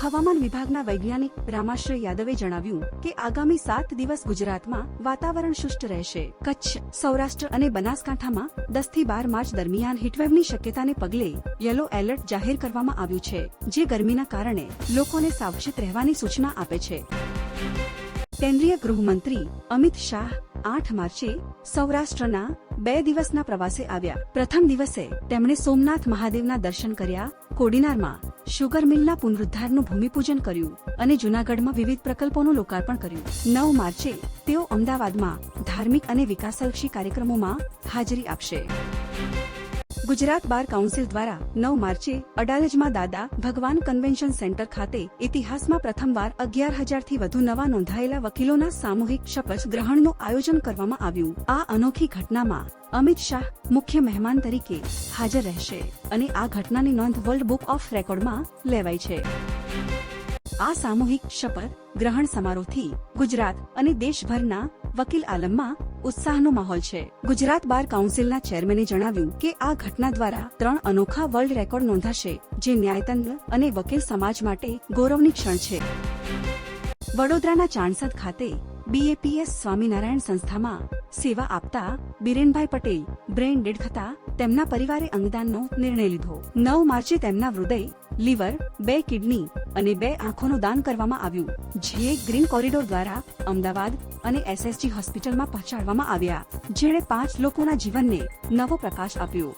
હવામાન વિભાગના વૈજ્ઞાનિક રામાશ્રય યાદવે જણાવ્યું કે આગામી સાત દિવસ ગુજરાતમાં વાતાવરણ શુષ્ક રહેશે. કચ્છ, સૌરાષ્ટ્ર અને બનાસકાંઠામાં દસથી બાર માર્ચ દરમિયાન હીટવેવની શક્યતાને પગલે યલો એલર્ટ જાહેર કરવામાં આવ્યું છે, જે ગરમીના કારણે લોકોને સાવચેત રહેવાની સૂચના આપે છે. કેન્દ્રીય ગૃહમંત્રી અમિત શાહ આઠ માર્ચે સૌરાષ્ટ્રના બે દિવસના પ્રવાસે આવ્યા. પ્રથમ દિવસે તેમણે સોમનાથ મહાદેવના દર્શન કર્યા કોડીનારમાં. શુગર મિલના પુનરુદ્ધારનું ભૂમિપૂજન કર્યું અને જૂનાગઢમાં વિવિધ પ્રકલ્પોનું લોકાર્પણ કર્યું. નવ માર્ચે તેઓ અમદાવાદમાં ધાર્મિક અને વિકાસલક્ષી કાર્યક્રમોમાં હાજરી આપશે. ગુજરાત બાર કાઉન્સિલ દ્વારા નવ માર્ચે અડાલજમાં દાદા ભગવાન કન્વેન્શન સેન્ટર ખાતે ઇતિહાસમાં પ્રથમવાર અગિયાર હજારથી વધુ નવા નોંધાયેલા વકીલોના સામૂહિક શપથ ગ્રહણનું આયોજન કરવામાં આવ્યું. આ અનોખી ઘટનામાં અમિત શાહ મુખ્ય મહેમાન તરીકે હાજર રહેશે અને આ ઘટનાની નોંધ વર્લ્ડ બુક ઓફ રેકોર્ડમાં લેવાઈ છે. આ સામૂહિક શપથ ગ્રહણ સમારોહથી ગુજરાત અને દેશભરના વકીલ આલમમાં ઉત્સાહનો માહોલ છે. ગુજરાત બાર કાઉન્સિલના ચેરમેને જણાવ્યું કે આ ઘટના દ્વારા ત્રણ અનોખા વર્લ્ડ રેકોર્ડ નોંધાશે, જે ન્યાયતંત્ર અને વકીલ સમાજ માટે ગૌરવની ક્ષણ છે. વડોદરાના ચાણસદ ખાતે બીએપીએસ સ્વામિનારાયણ સંસ્થામાં સેવા આપતા બિરેનભાઈ પટેલ બ્રેન ડેડ થતા તેમના પરિવારે અંગદાનનો નિર્ણય લીધો. નવ માર્ચે તેમના હૃદય, લીવર, બે કિડની અને બે આંખોનું દાન કરવામાં આવ્યું, જે ગ્રીન કોરિડોર દ્વારા અમદાવાદ અને એસએસજી હોસ્પિટલમાં પહોંચાડવામાં આવ્યા, જેણે પાંચ લોકોના જીવનને નવો પ્રકાશ આપ્યો.